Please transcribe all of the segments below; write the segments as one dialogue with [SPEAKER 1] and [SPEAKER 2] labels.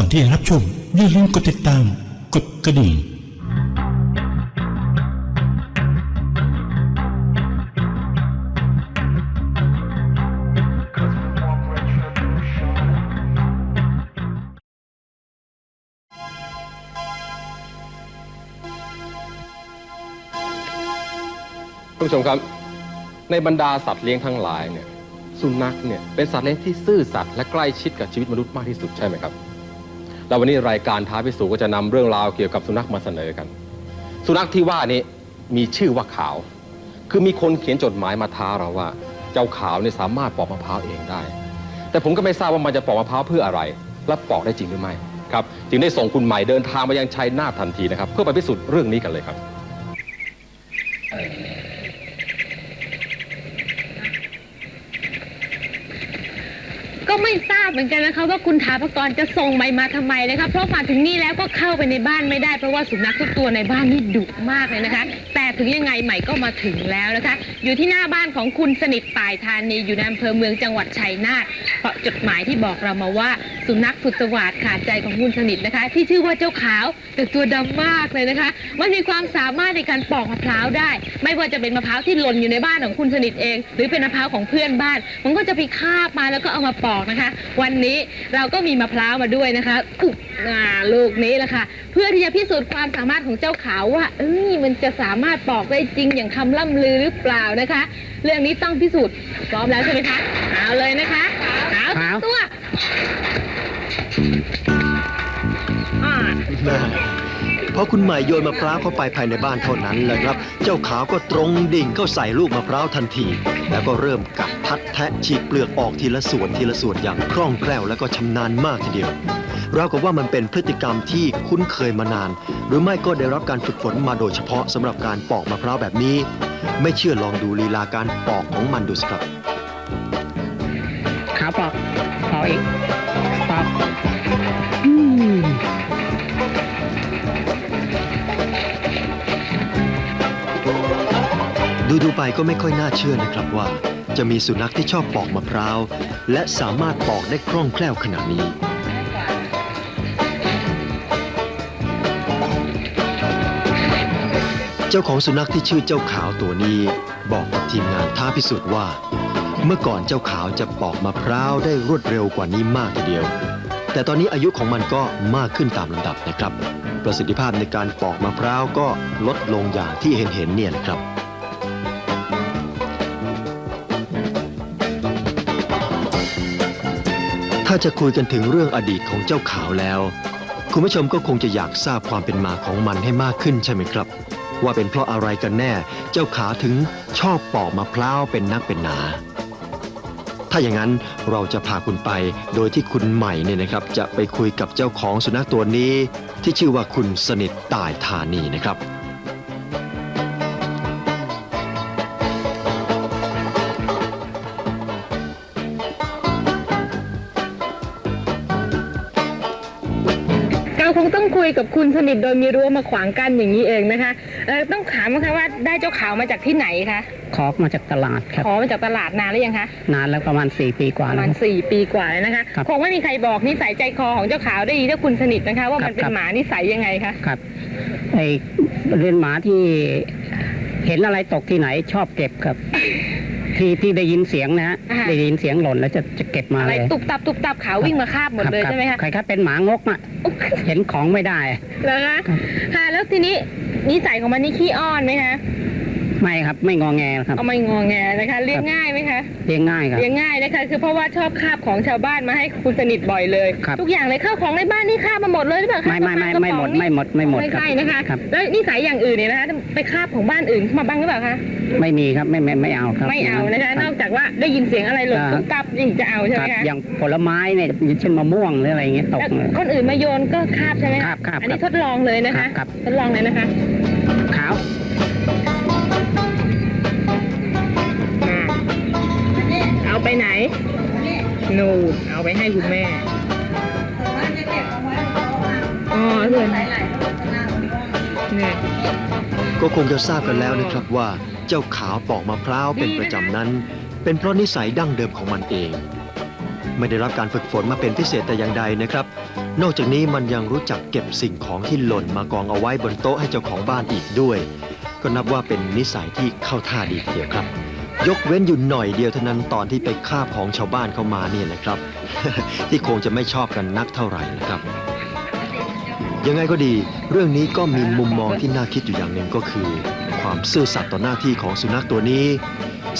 [SPEAKER 1] ก่อนที่จะรับชมอย่าลืมกดติดตาม กดกระดิ่ง
[SPEAKER 2] ท่านผู้ชมครับ ในบรรดาสัตว์เลี้ยงทั้งหลายเนี่ยสุนัขเนี่ยเป็นสัตว์เลี้ยงที่ซื่อสัตย์และใกล้ชิดกับชีวิตมนุษย์มากที่สุดใช่ไหมครับ แล้ววันนี้รายการท้าพิสูจน์ก็จะนำเรื่องราวเกี่ยวกับสุนัขมาเสนอกัน สุนัขที่ว่านี้มีชื่อว่าขาว คือมีคนเขียนจดหมายมาท้าเราว่า เจ้าขาวเนี่ยสามารถปอกมะพร้าวเองได้ แต่ผมก็ไม่ทราบว่ามันจะปอกมะพร้าวเพื่ออะไร และปอกได้จริงหรือไม่ครับจึงได้ส่งคุณใหม่เดินทางมายังชัยนาททันทีนะครับ เพื่อไปพิสูจน์เรื่องนี้กันเลยครับ
[SPEAKER 3] ไม่ทราบเหมือนกันนะคะว่าคุณถาพกรจะส่งใหม่มาทำไมนะคะ เพราะมาถึงนี่แล้วก็เข้าไปในบ้านไม่ได้เพราะว่าสุนัขทุกตัวในบ้านนี่ดุมากเลยนะคะ แต่ถึงยังไงใหม่ก็มาถึงแล้วนะคะ อยู่ที่หน้าบ้านของคุณสนิทป่ายธานีอยู่ในอำเภอเมืองจังหวัดชัยนาท เพราะจดหมายที่บอกเรามาว่า สุนัขสุดสวัสดขาดใจของคุณสนิทนะคะ ที่ชื่อว่าเจ้าขาวแต่ตัวดำมากเลยนะคะ มันมีความสามารถในการปอกมะพร้าวได้ ไม่ว่าจะเป็นมะพร้าวที่หล่นอยู่ในบ้านของคุณสนิทเอง หรือเป็นมะพร้าวของเพื่อนบ้าน มันก็จะไปคาบมาแล้วก็เอามาปอกนะคะ วันนี้เราก็มีมะพร้าวมาด้วยนะคะอุ๊ยอ่าลูกนี้แหละค่ะ เพื่อที่จะพิสูจน์ความสามารถของเจ้าขาวว่าเอ้ยมันจะสามารถปอกได้จริงอย่างคำล่ำลือหรือเปล่านะคะ เรื่องนี้ต้องพิสูจน์พร้อมแล้วใช่ไหมคะเอาเลยนะคะขาว
[SPEAKER 4] ขาว
[SPEAKER 3] ตัวอ่า
[SPEAKER 4] พอคุณใหม่โยนมะพร้าวเข้าไปภายในบ้านเท่านั้นแหละครับ เจ้าขาวก็ตรงดิ่งเข้าใส่ลูกมะพร้าวทันที แล้วก็เริ่มกัดทัดแทะฉีกเปลือกออกทีละส่วนทีละส่วนอย่างคล่องแคล่วและก็ชำนาญมากทีเดียว เราวกับว่ามันเป็นพฤติกรรมที่คุ้นเคยมานาน หรือไม่ก็ได้รับการฝึกฝนมาโดยเฉพาะสำหรับการปอกมะพร้าวแบบนี้ ไม่เชื่อลองดูลีลาการปอกของมันดูสิครับ
[SPEAKER 5] ขาวปอกปอกอีกปอกอืม
[SPEAKER 4] ดูดูๆไปก็ไม่ค่อยน่าเชื่อนะครับว่า จะมีสุนัขที่ชอบปอกมะพร้าว และสามารถปอกได้คล่องแคล่วขนาดนี้ เจ้าของสุนัขที่ชื่อเจ้าขาวตัวนี้บอกกับทีมงานท้าพิสูจน์ว่า เมื่อก่อนเจ้าขาวจะปอกมะพร้าวได้รวดเร็วกว่านี้มากทีเดียว แต่ตอนนี้อายุของมันก็มากขึ้นตามลำดับนะครับ ประสิทธิภาพในการปอกมะพร้าวก็ลดลงอย่างที่เห็นเห็นเนี่ยนะครับถ้าจะคุยกันถึงเรื่องอดีตของเจ้าขาวแล้ว คุณผู้ชมก็คงจะอยากทราบความเป็นมาของมันให้มากขึ้นใช่ไหมครับ ว่าเป็นเพราะอะไรกันแน่ เจ้าขาถึงชอบปอกมะพร้าวเป็นนักเป็นหนา ถ้าอย่างนั้นเราจะพาคุณไปโดยที่คุณใหม่เนี่ยนะครับ จะไปคุยกับเจ้าของสุนัขตัวนี้ ที่ชื่อว่าคุณสนิทตายธานีนะครับ
[SPEAKER 3] ยกับคุณสนิทโดยมีรั้วมาขวางกั้นอย่างนี้เองนะคะเออต้องถามนะคะว่าได้เจ้าขาวมาจากที่ไหนคะ
[SPEAKER 5] ขอกมาจากตลาดครับ
[SPEAKER 3] ขอมาจากตลาดนานหรือยังคะ
[SPEAKER 5] นานแล้วประมาณ4ปีกว่า
[SPEAKER 3] ประ
[SPEAKER 5] แล้
[SPEAKER 3] มาวณสี่ปีกว่าแล้วนะคะ
[SPEAKER 5] ครับ
[SPEAKER 3] คงไม่มีใครบอกนิสัยใจคอของเจ้าขาวได้ดีถ้าคุณสนิทนะคะ ว่ามัน
[SPEAKER 5] ครับ
[SPEAKER 3] เป็น
[SPEAKER 5] ครับ
[SPEAKER 3] หมานิสัยยังไงคะ
[SPEAKER 5] ครับไอเรียนหมาที่เห็นอะไรตกที่ไหนชอบเก็บครับ ที่ที่ได้ยินเสียงนะฮะ ได้ยินเสียงหล่นแล้วจะจะเก็บมา
[SPEAKER 3] อะไร
[SPEAKER 5] เลย
[SPEAKER 3] ตุบตับตุบตับขาววิ่งมาคาบหมดเลย
[SPEAKER 5] รับ
[SPEAKER 3] ใช่ไหมคะ
[SPEAKER 5] ใครครับเป็นหมางกอะเห็นของไม่ได้
[SPEAKER 3] แล้วคะค่ะแล้วทีนี้นิสัยของมันนี่ขี้อ้อนไหมคะ
[SPEAKER 5] ไม่ครับไม่งอแงครับ
[SPEAKER 3] เอาไม่งอแงนะคะ เลี้ยงง่ายไหมคะ
[SPEAKER 5] เลี้ยงง่ายครับ
[SPEAKER 3] เลี้ยงง่ายนะคะคือเพราะว่าชอบคาบของชาวบ้านมาให้คุณสนิทบ่อยเลย
[SPEAKER 5] ครับ
[SPEAKER 3] ทุกอย่างเลยข้าวของในบ้านนี่คาบมาหมดเลยหรือเปล่าคะ
[SPEAKER 5] ไม่ไม่ไม่
[SPEAKER 3] กระ
[SPEAKER 5] ไม่หมด
[SPEAKER 3] ป๋องนี่
[SPEAKER 5] ไม่หมดไม่หมด
[SPEAKER 3] ไม่
[SPEAKER 5] ครับ
[SPEAKER 3] ใช่นะคะ
[SPEAKER 5] ครับ
[SPEAKER 3] แล้วนิสัยอย่างอื่นเนี่ยนะคะไปคาบของบ้านอื่นเข้ามาบ้างหรือเปล่าคะ
[SPEAKER 5] ไม่มีครับไม่ไม่ไม่เอาครับ
[SPEAKER 3] ไม่เอานะคะน
[SPEAKER 5] รั
[SPEAKER 3] อบกจากว่าได้ยินเสียงอะไรหล่น
[SPEAKER 5] อ่า
[SPEAKER 3] ตุ๊บตับยิ่งจะเอาใช่ไห
[SPEAKER 5] ค
[SPEAKER 3] ม
[SPEAKER 5] รับ
[SPEAKER 3] คะ
[SPEAKER 5] อย่างผลไม้เนี่ยเช่นมะม่วงหรืออะไรเงี้ยตก
[SPEAKER 3] แล้ว
[SPEAKER 5] เลย
[SPEAKER 3] คนอื่นมาโยนก็คาบใช่ไหมะ
[SPEAKER 5] คาบคาบ
[SPEAKER 3] อันนี้
[SPEAKER 5] ครับ
[SPEAKER 3] ทดลองเลยนะคะ
[SPEAKER 5] ครับ
[SPEAKER 3] ทดลองเลยนะคะ
[SPEAKER 5] ขาว
[SPEAKER 3] ไปไหน นู เอาไปให้คุณแม่อ๋อเพื่อนเนี่ย
[SPEAKER 4] ก็คงจะทราบกันแล้วนะครับว่า เจ้าขาวปอกมะพร้าวเป็นประจำนั้น เป็นเพราะนิสัยดั้งเดิมของมันเอง ไม่ได้รับการฝึกฝนมาเป็นพิเศษแต่อย่างใดนะครับ นอกจากนี้มันยังรู้จักเก็บสิ่งของที่หล่นมากองเอาไว้บนโต๊ะให้เจ้าของบ้านอีกด้วย ก็นับว่าเป็นนิสัยที่เข้าท่าดีทีเดียวครับ ยกเว้นอยู่หน่อยเดียวเท่านั้นตอนที่ไปคาบของชาวบ้านเข้ามาเนี่ยนะครับ ที่คงจะไม่ชอบกันนักเท่าไหร่นะครับ ยังไงก็ดี เรื่องนี้ก็มีมุมมองที่น่าคิดอยู่อย่างหนึ่งก็คือ ความซื่อสัตย์ต่อหน้าที่ของสุนัขตัวนี้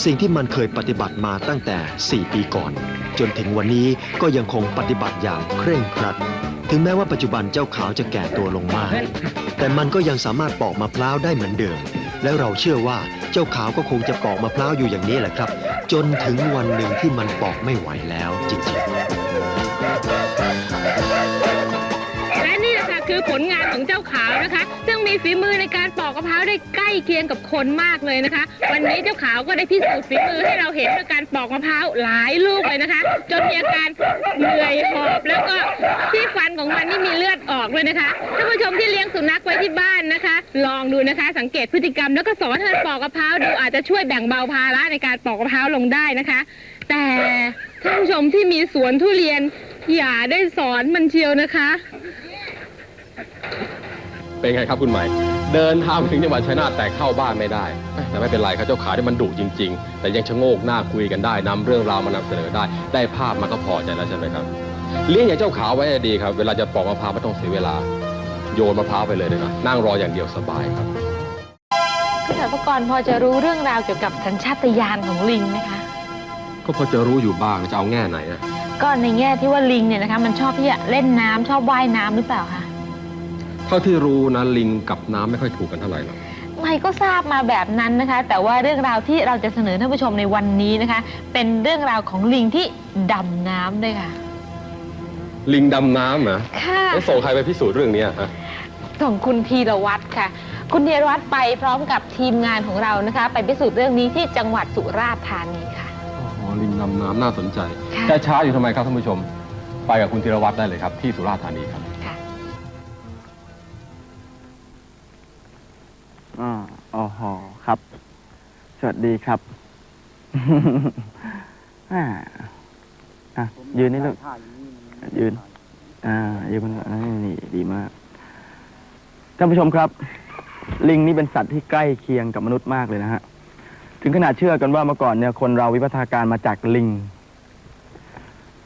[SPEAKER 4] สิ่งที่มันเคยปฏิบัติมาตั้งแต่ 4 ปีก่อน จนถึงวันนี้ก็ยังคงปฏิบัติอย่างเคร่งครัด ถึงแม้ว่าปัจจุบันเจ้าขาวจะแก่ตัวลงมาก แต่มันก็ยังสามารถปอกมะพร้าวได้เหมือนเดิม และเราเชื่อว่าเจ้าขาวก็คงจะปอกมะพร้าวอยู่อย่างนี้แหละครับ จนถึงวันหนึ่งที่มันปอกไม่ไหวแล้วจริงๆ
[SPEAKER 3] และนี่แหละค่ะคือผลงานของเจ้าขาวนะคะซึ่ง มีฝีมือในการปอกมะพร้าวได้ใกล้เคียงกับคนมากเลยนะคะ วันนี้เจ้าขาวก็ได้พิสูจน์ฝีมือให้เราเห็นด้วยการปอกมะพร้าวหลายลูกเลยนะคะ จนมีอาการเหนื่อยหอบแล้วก็ที่ฟันของมันนี่มีเลือดออกเลยนะคะท่านผู้ชมที่เลี้ยงสุนัขไว้ที่บ้านนะคะ ลองดูนะคะ สังเกตพฤติกรรมแล้วก็สอนให้มันปอกมะพร้าวดูอาจจะช่วยแบ่งเบาภาระในการปอกมะพร้าวลงได้นะคะ แต่ท่านผู้ชมที่มีสวนทุเรียนอย่าได้สอนมันเชียวนะคะ
[SPEAKER 2] เป็นไงครับคุณใหม่ เดินทางไปถึงจังหวัดชัยนาทแต่เข้าบ้านไม่ได้ แต่ไม่เป็นไรครับเจ้าขาที่มันดุจริง ๆ แต่ยังชะโงกหน้าคุยกันได้นำเรื่องราวมานำเสนอได้ ได้ภาพมันก็พอใจแล้วใช่ไหมครับ เลี้ยงอย่างเจ้าขาวไว้ให้ดีครับ เวลาจะปอกมะพร้าวไม่ต้องเสียเวลา โยนมะพร้าวไปเลยนะครับนั่งรออย่างเดียวสบายครับ
[SPEAKER 3] คุณถาปกรณ์พอจะรู้เรื่องราวเกี่ยวกับสัญชาตญาณของลิงไหมคะ
[SPEAKER 2] ก็พอจะรู้อยู่บ้างจะเอาแง่ไหนอะ
[SPEAKER 3] ก็ในแง่ที่ว่าลิงเนี่ยนะคะมันชอบที่จะเล่นน้ำชอบว่ายน้ำหรือเปล่าคะ
[SPEAKER 2] เท่าที่รู้นะลิงกับน้ำไม่ค่อยถูกกันเท่าไหร่หรอก
[SPEAKER 3] ไม่ก็ทราบมาแบบนั้นนะคะ แต่ว่าเรื่องราวที่เราจะเสนอท่านผู้ชมในวันนี้นะคะ เป็นเรื่องราวของลิงที่ดำน้ำด้วยค่ะ
[SPEAKER 2] ลิงดำน้ำเหรอ
[SPEAKER 3] ค่ะ
[SPEAKER 2] แล้วส่งใครไปพิสูจน์เรื่องเนี้ยฮะ
[SPEAKER 3] ส่งคุณธีรวัตรค่ะ คุณธีรวัตรไปพร้อมกับทีมงานของเรานะคะ ไปพิสูจน์เรื่องนี้ที่จังหวัดสุราษฎร์ธานีค่ะ
[SPEAKER 2] อ๋อลิงดำน้ำน่าสนใจ
[SPEAKER 3] ค่ะ
[SPEAKER 2] แต่ช้าอยู่ทำไมครับท่านผู้ชม ไปกับคุณธีรวัตรได้เลยครับที่สุราษฎร์ธานีครับ
[SPEAKER 6] อ๋ออ๋อหอครับ สวัสดีครับ อ่าอะยืนนี่ลูก ยืน อ่า ยืนบนอ่านี่ดีมาก ท่านผู้ชมครับ ลิงนี่เป็นสัตว์ที่ใกล้เคียงกับมนุษย์มากเลยนะฮะ ถึงขนาดเชื่อกันว่าเมื่อก่อนเนี่ยคนเราวิวัฒนาการมาจากลิง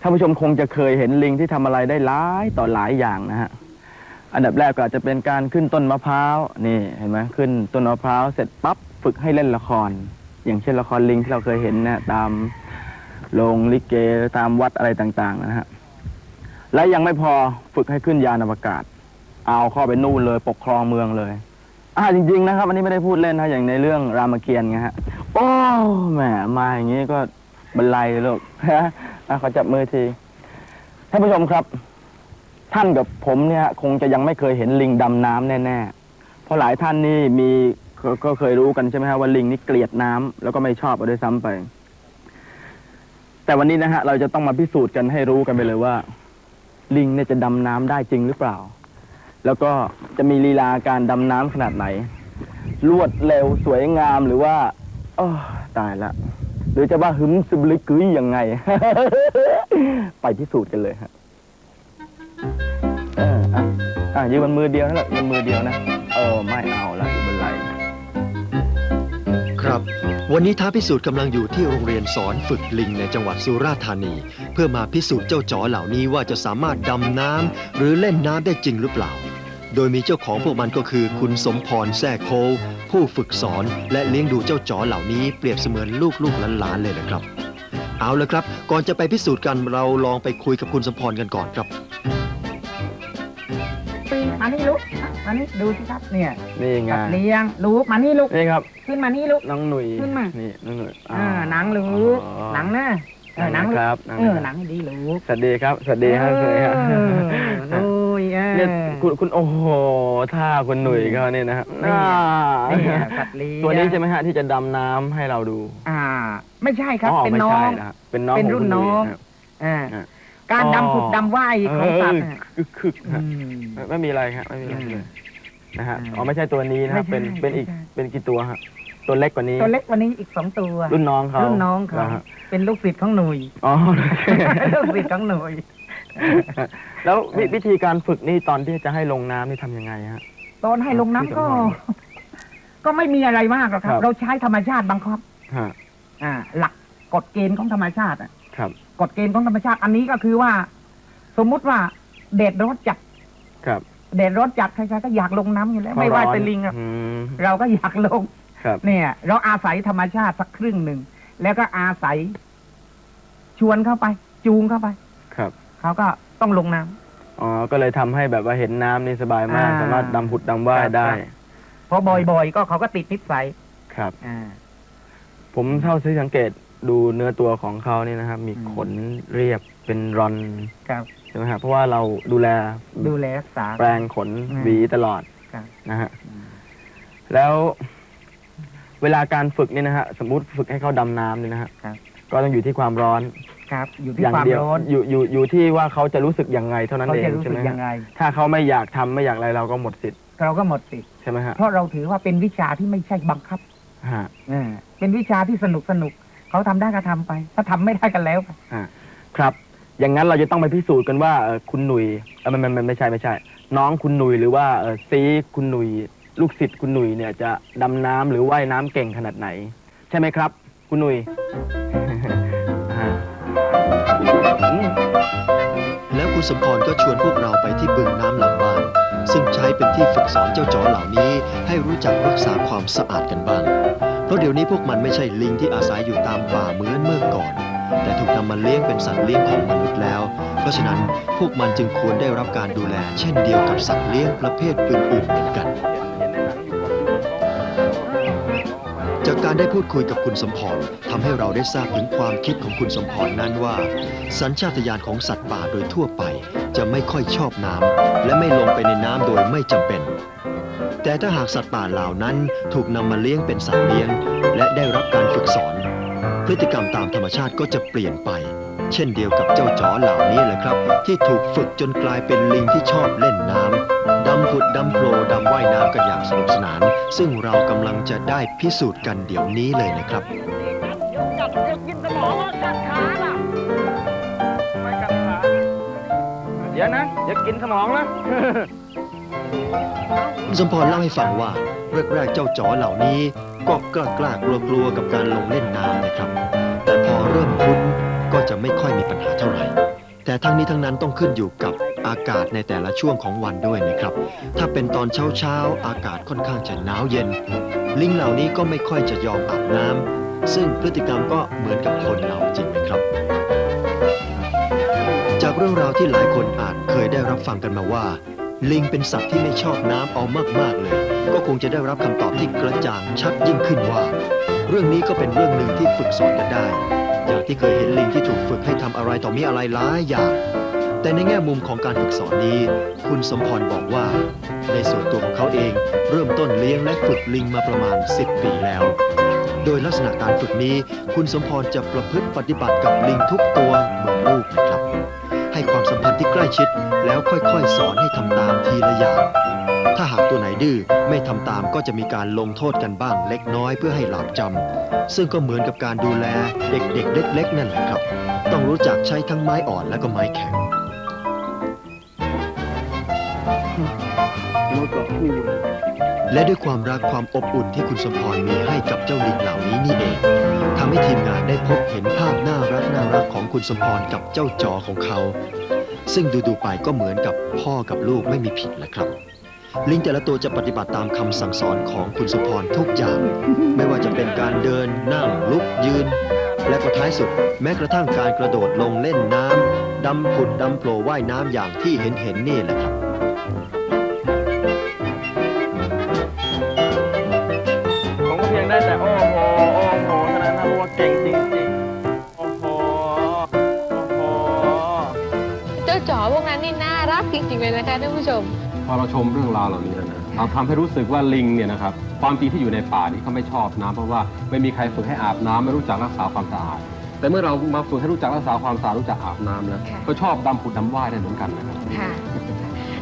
[SPEAKER 6] ท่านผู้ชมคงจะเคยเห็นลิงที่ทำอะไรได้หลายต่อหลายอย่างนะฮะ อันดับแรกก็อาจจะเป็นการขึ้นต้นมะพร้าวนี่เห็นไหมขึ้นต้นมะพร้าวเสร็จปั๊บฝึกให้เล่นละคร อย่างเช่นละครลิงที่เราเคยเห็นนะตามโรงลิเกตามวัดอะไรต่างๆนะฮะและยังไม่พอฝึกให้ขึ้นยานอวกาศ เอาเข้าไปนู่นเลยปกครองเมืองเลย อ่าจริง ๆ นะครับ อันนี้ไม่ได้พูดเล่นนะอย่างในเรื่องรามเกียรติ์ไงฮะโอ้แหมมาอย่างนี้ก็บรรลัยเลยลูกฮะอะขอจับมือทีท่านผู้ชมครับ ท่านกับผมเนี่ยคงจะยังไม่เคยเห็นลิงดำน้ำแน่ๆ เพราะหลายท่านนี่มีก็ก็เคยรู้กันใช่ไหมฮะว่าลิงนี่เกลียดน้ำแล้วก็ไม่ชอบเอาด้วยซ้ำไป แต่วันนี้นะฮะเราจะต้องมาพิสูจน์กันให้รู้กันไปเลยว่า ลิงเนี่ยจะดำน้ำได้จริงหรือเปล่า แล้วก็จะมีลีลาการดำน้ำขนาดไหนรวดเร็วสวยงามหรือว่าโอ้ตายละ หรือจะว่าหึมซึมลึกกึ้ยยังไง ไปพิสูจน์กันเลยฮะ อะอะยืนบนมือเดียวนั่นแหละยืนมือเดียวนะ เออไม่เอาละอยู่บนไหล่
[SPEAKER 4] ครับ วันนี้ท้าพิสูจน์กำลังอยู่ที่โรงเรียนสอนฝึกลิงในจังหวัดสุราษฎร์ธานี เพื่อมาพิสูจน์เจ้าจ๋อเหล่านี้ว่าจะสามารถดำน้ำหรือเล่นน้ำได้จริงหรือเปล่า โดยมีเจ้าของพวกมันก็คือคุณสมพรแซ่โคผู้ฝึกสอนและเลี้ยงดูเจ้าจ๋อเหล่านี้เปรียบเสมือนลูกๆหลานๆเลยนะครับ เอาละครับ ก่อนจะไปพิสูจน์กันเราลองไปคุยกับคุณสมพรกันก่อนครับ
[SPEAKER 7] มานี่ลูกมานี่ดูสิครับเนี่ย
[SPEAKER 6] นี่ไง
[SPEAKER 7] สัตว์เลี้ยงลูกมานี่ลูก
[SPEAKER 6] นี่ครับ
[SPEAKER 7] ขึ้นมานี่ลูก
[SPEAKER 6] น้องหนุ่ย
[SPEAKER 7] ขึ้นมา
[SPEAKER 6] นี่น้องหนุ่ย
[SPEAKER 7] เออหนังลูก
[SPEAKER 6] อ๋อ
[SPEAKER 7] หนังนะเออหนังลูก
[SPEAKER 6] ครับ
[SPEAKER 7] เออหนังให้ดีลูก
[SPEAKER 6] สวัสดีครับสวัสดีครับสวัสดีครับ
[SPEAKER 7] เออโอ้ยเออ
[SPEAKER 6] เนี่ยคุณคุณโอ้โหท่าคุณหนุ่ยเขาเนี่ยนะครับ
[SPEAKER 7] นี่
[SPEAKER 6] อ่า
[SPEAKER 7] เนี่ยสัตว์เลี้ยง
[SPEAKER 6] ตัวนี้ใช่ไหมฮะที่จะดำน้ำให้เราดู
[SPEAKER 7] อ่า ไม่ใช่ครับ
[SPEAKER 6] อ๋อ
[SPEAKER 7] เป็น
[SPEAKER 6] ไม่
[SPEAKER 7] น้อ
[SPEAKER 6] ใช่
[SPEAKER 7] ง
[SPEAKER 6] นะฮะเป็นน้อง
[SPEAKER 7] เป็น
[SPEAKER 6] ของ
[SPEAKER 7] รุ่น
[SPEAKER 6] คุณห
[SPEAKER 7] น้
[SPEAKER 6] ย
[SPEAKER 7] อง
[SPEAKER 6] ครับ
[SPEAKER 7] อ่า
[SPEAKER 6] อ่า
[SPEAKER 7] การ
[SPEAKER 6] อ๋อ
[SPEAKER 7] ดำผุดดำว่ายของสัตว์น่ะ
[SPEAKER 6] คึกคึกๆฮะ
[SPEAKER 7] อืม
[SPEAKER 6] ไม่ไม่มีอะไรครับไม่มีอะไร
[SPEAKER 7] อืม
[SPEAKER 6] เลยนะฮะ
[SPEAKER 7] อืม
[SPEAKER 6] อ๋อไม่ใช่ตัวนี้นะครับ
[SPEAKER 7] ไม่
[SPEAKER 6] เป็น
[SPEAKER 7] ใช่
[SPEAKER 6] เป็นอีก
[SPEAKER 7] ไม่ใช่
[SPEAKER 6] เป็นกี่ตัวฮะตัวเล็กกว่านี้
[SPEAKER 7] ตัวเล็กกวันนี้อีกสองตัว
[SPEAKER 6] รุ่นน้องเขา
[SPEAKER 7] รุ่นน้องเขา
[SPEAKER 6] นะฮะ
[SPEAKER 7] เป็นลูกศิษย์ของหนุ่ย
[SPEAKER 6] อ๋อ
[SPEAKER 7] ลูกศิษย์ของหนุ่ย
[SPEAKER 6] แล้ววิวิธีการฝึกนี่ตอนที่จะให้ลงน้ำนี่ทำยังไงฮะ
[SPEAKER 7] ตอนให้ลงน้ำก็
[SPEAKER 6] ที่สำคัญ
[SPEAKER 7] ก็ไม่มีอะไรมากหรอกครั
[SPEAKER 6] ครับ บ
[SPEAKER 7] เราใช้ธรรมชาติบังคับ
[SPEAKER 6] ฮะ
[SPEAKER 7] อ่า หลักกฎเกณฑ์ของธรรมชาติอะ
[SPEAKER 6] ครับ
[SPEAKER 7] กฎเกณฑ์ของธรรมชาติอันนี้ก็คือว่า สมมุติว่าเดดร้อนจัด
[SPEAKER 6] ครับ
[SPEAKER 7] เดดร้อนจัดใครๆก็อยากลงน้ำอยู่แล้ว ไม่ว่าเป็นลิงอะ
[SPEAKER 6] อืม
[SPEAKER 7] เราก็อยากลง
[SPEAKER 6] ครับ
[SPEAKER 7] เนี่ย เราอาศัยธรรมชาติสักครึ่งหนึ่ง แล้วก็อาศัย ชวนเข้าไป จูงเข้าไป
[SPEAKER 6] ครับ
[SPEAKER 7] เขาก็ต้องลงน้ำ
[SPEAKER 6] อ๋อก็เลยทำให้แบบว่าเห็นน้ำนี่สบายมาก
[SPEAKER 7] อ่า
[SPEAKER 6] สามารถดำผุดดำว่ายได้
[SPEAKER 7] ครับ เพราะบ่อยๆ ก็เขาก็ติดนิสัย
[SPEAKER 6] ครับ
[SPEAKER 7] อ่า
[SPEAKER 6] ผมเท่าที่สังเกต ดูเนื้อตัวของเขานี่นะครับ มี
[SPEAKER 7] อืม
[SPEAKER 6] ขนเรียบเป็นรอน
[SPEAKER 7] ครับ
[SPEAKER 6] ใช่ไหมครับเพราะว่าเราดูแล
[SPEAKER 7] ดูแลรักษา
[SPEAKER 6] แปรงขน
[SPEAKER 7] อืม
[SPEAKER 6] หวีตลอด
[SPEAKER 7] ครับ
[SPEAKER 6] นะฮะแล้วเวลาการฝึกนี่นะฮะสมมุติฝึกให้เขาดำน้ำนี่นะฮะ
[SPEAKER 7] ครับ
[SPEAKER 6] ก็ต้องอยู่ที่ความร้อน
[SPEAKER 7] ครับ อยู่ที่
[SPEAKER 6] อย่าง
[SPEAKER 7] ความ
[SPEAKER 6] เดียว
[SPEAKER 7] ร้อน
[SPEAKER 6] อยู่อยู่อยู่ที่ว่าเขาจะรู้สึกยังไงเท่านั้น
[SPEAKER 7] เขา
[SPEAKER 6] เอง
[SPEAKER 7] จะรู้
[SPEAKER 6] ใช่
[SPEAKER 7] สึ
[SPEAKER 6] ไห
[SPEAKER 7] ก
[SPEAKER 6] ม
[SPEAKER 7] ยัง
[SPEAKER 6] ฮะ
[SPEAKER 7] ไง
[SPEAKER 6] ถ้าเขาไม่อยากทำไม่อยากอะไรเราก็หมดสิทธิ์
[SPEAKER 7] เราก็หมดสิทธิ์
[SPEAKER 6] ใช่ไหมฮะ
[SPEAKER 7] เพราะเราถือว่าเป็นวิชาที่ไม่ใช่บังคับ
[SPEAKER 6] ฮะ
[SPEAKER 7] อ่าเป็นวิชาที่สนุกสนุก เขาทำได้ก็ทำไป ถ้าทำไม่ได้กันแล้วไป
[SPEAKER 6] ครับ อย่างนั้นเราจะต้องไปพิสูจน์กันว่าเอ่อคุณหนุ่ยเออมันมันมันไม่ใช่ไม่ใช่ น้องคุณหนุ่ยหรือว่าเออซีคุณหนุ่ยลูกศิษย์คุณหนุ่ยเนี่ยจะดำน้ำหรือว่ายน้ำเก่งขนาดไหน ใช่ไหมครับ คุณหนุ่ยอ่าอืม
[SPEAKER 4] แล้วคุณสมพรก็ชวนพวกเราไปที่บึงน้ำหลังบ้าน ซึ่งใช้เป็นที่ฝึกสอนเจ้าจ๋อเหล่านี้ให้รู้จักรักษาความสะอาดกันบ้างเพ ราะเดี๋ยวนี้พวกมันไม่ใช่ลิงที่อาศัยอยู่ตามป่าเหมือนเมื่อก่อน แต่ถูกนำมาเลี้ยงเป็นสัตว์เลี้ยงของมนุษย์แล้ว เพราะฉะนั้นพวกมันจึงควรได้รับการดูแล เช่นเดียวกับสัตว์เลี้ยงประเภทอื่นๆเหมือนกัน จากการได้พูดคุยกับคุณสมพรทำให้เราได้ทราบถึงความคิดของคุณสมพรนั้นว่า สัญชาตญาณของสัตว์ป่าโดยทั่วไป จะไม่ค่อยชอบน้ำและไม่ลงไปในน้ำโดยไม่จำเป็นแต่ถ้าหากสัตว์ป่าเหล่านั้น ถูกนำมาเลี้ยงเป็นสัตว์เลี้ยง และได้รับการฝึกสอน พฤติกรรมตามธรรมชาติก็จะเปลี่ยนไป เช่นเดียวกับเจ้าจ๋อเหล่านี้แหละครับ ที่ถูกฝึกจนกลายเป็นลิงที่ชอบเล่นน้ำดำผุดดำโผล่ดำว่ายน้ำกันอย่างสนุกสนาน ซึ่งเรากำลังจะได้พิสูจน์กันเดี๋ยวนี้เลยนะครับ
[SPEAKER 6] เดี๋ยวนะอย่ากินสมองนะ
[SPEAKER 4] สมพรเล่าให้ฟังว่าแรกๆเจ้าจ๋อเหล่านี้ก็กล้ากล้ากลัวกลัวกับการลงเล่นน้ำนะครับ แต่พอเริ่มคุ้นก็จะไม่ค่อยมีปัญหาเท่าไหร่ แต่ทั้งนี้ทั้งนั้นต้องขึ้นอยู่กับอากาศในแต่ละช่วงของวันด้วยนะครับ ถ้าเป็นตอนเช้าเช้าๆอากาศค่อนข้างจะหนาวเย็น ลิงเหล่านี้ก็ไม่ค่อยจะยอมอาบน้ำซึ่งพฤติกรรมก็เหมือนกับคนเราจริงไหมครับ จากเรื่องราวที่หลายคนอาจเคยได้รับฟังกันมาว่า ลิงเป็นสัตว์ที่ไม่ชอบน้ำเอามากๆเลย ก็คงจะได้รับคำตอบที่กระจ่างชัดยิ่งขึ้นว่า เรื่องนี้ก็เป็นเรื่องหนึ่งที่ฝึกสอนกันได้ อย่างที่เคยเห็นลิงที่ถูกฝึกให้ทำอะไรต่อมีอะไรหลายอย่าง แต่ในแง่มุมของการฝึกสอนนี้ คุณสมพรบอกว่า ในส่วนตัวของเขาเอง เริ่มต้นเลี้ยงและฝึกลิงมาประมาณ 10 ปีแล้ว โดยลักษณะการฝึกนี้ คุณสมพรจะประพฤติปฏิบัติกับลิงทุกตัวเหมือนลูกนะครับ ความสัมพันธ์ที่ใกล้ชิด แล้วค่อยๆ สอนให้ทำตามทีละอย่าง ถ้าหากตัวไหนดื้อไม่ทำตามก็จะมีการลงโทษกันบ้างเล็กน้อยเพื่อให้หลาบจำซึ่งก็เหมือนกับการดูแลเด็กๆ เล็ก ๆ นั่นแหละครับ ต้องรู้จักใช้ทั้งไม้อ่อนและก็ไม้แข็ง และด้วยความรักความอบอุ่นที่คุณสมพรมีให้กับเจ้าลิงเหล่านี้นี่เองทำให้ทีมงานได้พบเห็นภาพน่ารักน่ารักของคุณสมพรกับเจ้าจอของเขา ซึ่งดูๆไปก็เหมือนกับพ่อกับลูกไม่มีผิดแหละครับ ลิงแต่ละตัวจะปฏิบัติตามคำสั่งสอนของคุณสมพรทุกอย่าง ไม่ว่าจะเป็นการเดินนั่งลุกยืน และก็ท้ายสุด แม้กระทั่งการกระโดดลงเล่นน้ำดำผุดดำโผล่ว่ายน้ำอย่างที่เห็นเห็นนี่แหละครับ
[SPEAKER 3] กจริงๆเลยนะคะท่านผู้ชม
[SPEAKER 2] พอเราชมเรื่องราวเหล่านี้แล้วนะเราทำให้รู้สึกว่าลิงเนี่ยนะครับความจริงที่อยู่ในป่านี่เขาไม่ชอบน้ำเพราะว่าไม่มีใครฝึกให้อาบน้ำไม่รู้จักรักษาความสะอาด แต่เมื่อเรามาฝึกให้รู้จักรักษาความสะอาดรู้จักอาบน้ำแล้ว
[SPEAKER 3] ค่ะ
[SPEAKER 2] ก็ชอบดำผุดดำว่ายได้เหมือนกันนะครับ
[SPEAKER 3] ค่ะ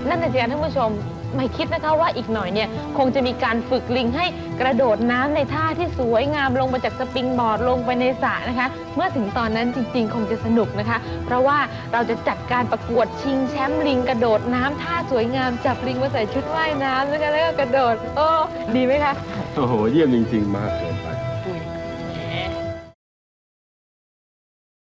[SPEAKER 3] นั่นน่ะสิคะท่านผู้ชม ไม่คิดนะคะว่าอีกหน่อยเนี่ยคงจะมีการฝึกลิงให้กระโดดน้ำในท่าที่สวยงามลงมาจากสปริงบอร์ดลงไปในสระนะคะ เมื่อถึงตอนนั้นจริงๆ คงจะสนุกนะคะ เพราะว่าเราจะจัดการประกวดชิงแชมป์ลิงกระโดดน้ำท่าสวยงามจับลิงมาใส่ชุดว่ายน้ำนะคะแล้วก็กระโดด โอ้ดีไหมคะ
[SPEAKER 2] โอ้โห เยี่ยมจริงๆ มากเลย